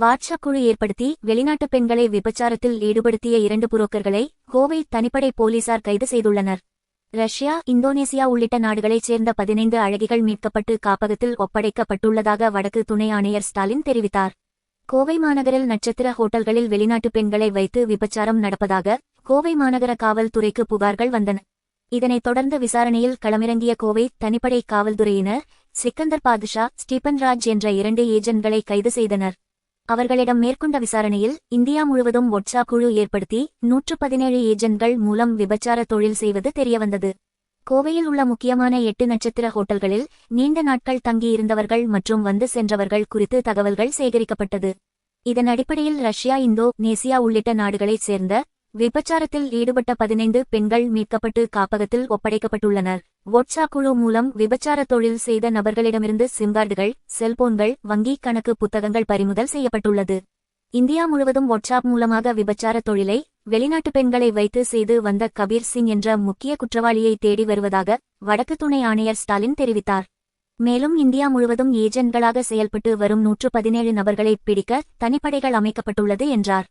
WhatsApp குழு ஏற்படுத்தி வெளிநாட்டு பெண்களை விபச்சாரத்தில் ஈடுபடுத்திய இரண்டு புரோக்கர்களை கோவை தனிப்படை போலீசார் கைது செய்துள்ளனர். ரஷ்யா இந்தோனேசியா உள்ளிட்ட நாடுகளைச் சேர்ந்த பதினைந்து அழகிகள் மீட்கப்பட்டு காப்பகத்தில் ஒப்படைக்கப்பட்டுள்ளதாக வடக்கு துணை ஆணையர் ஸ்டாலின் தெரிவித்தார். கோவை மாநகரில் நட்சத்திர ஹோட்டல்களில் வெளிநாட்டு பெண்களை வைத்து விபச்சாரம் நடப்பதாக கோவை மாநகர காவல்துறைக்கு புகார்கள் வந்தன. இதனைத் தொடர்ந்து விசாரணையில் களமிறங்கிய கோவை தனிப்படை காவல்துறையினர் சிக்கந்தர் பாதுஷா ஸ்டீபன் ராஜ் என்ற இரண்டு ஏஜென்ட்களை கைது செய்தனர். அவர்களிடம் மேற்கொண்ட விசாரணையில் இந்தியா முழுவதும் ஒட்சா குழு ஏற்படுத்தி நூற்று பதினேழு ஏஜென்ட்கள் மூலம் விபச்சார தொழில் செய்வது தெரியவந்தது. கோவையில் உள்ள முக்கியமான எட்டு நட்சத்திர ஹோட்டல்களில் நீண்ட நாட்கள் தங்கியிருந்தவர்கள் மற்றும் வந்து சென்றவர்கள் குறித்து தகவல்கள் சேகரிக்கப்பட்டது. இதன் அடிப்படையில் ரஷ்யா இந்தோ நேசியா உள்ளிட்ட நாடுகளைச் சேர்ந்த விபச்சாரத்தில் ஈடுபட்ட பதினைந்து பெண்கள் மீட்கப்பட்டு காப்பகத்தில் ஒப்படைக்கப்பட்டுள்ளனர். ஒட்சா குழு மூலம் விபச்சார தொழில் செய்த நபர்களிடமிருந்து சிம்கார்டுகள் செல்போன்கள் வங்கிக் கணக்கு புத்தகங்கள் பறிமுதல் செய்யப்பட்டுள்ளது. இந்தியா முழுவதும் வாட்ஸ்அப் மூலமாக விபச்சார தொழிலை வெளிநாட்டு பெண்களை வைத்து செய்து வந்த கபீர் சிங் என்ற முக்கிய குற்றவாளியை தேடி வருவதாக வடக்கு துணை ஆணையர் ஸ்டாலின் தெரிவித்தார். மேலும் இந்தியா முழுவதும் ஏஜென்ட்களாக செயல்பட்டு வரும் நூற்று பதினேழு நபர்களை பிடிக்க தனிப்படைகள் அமைக்கப்பட்டுள்ளது என்றார்.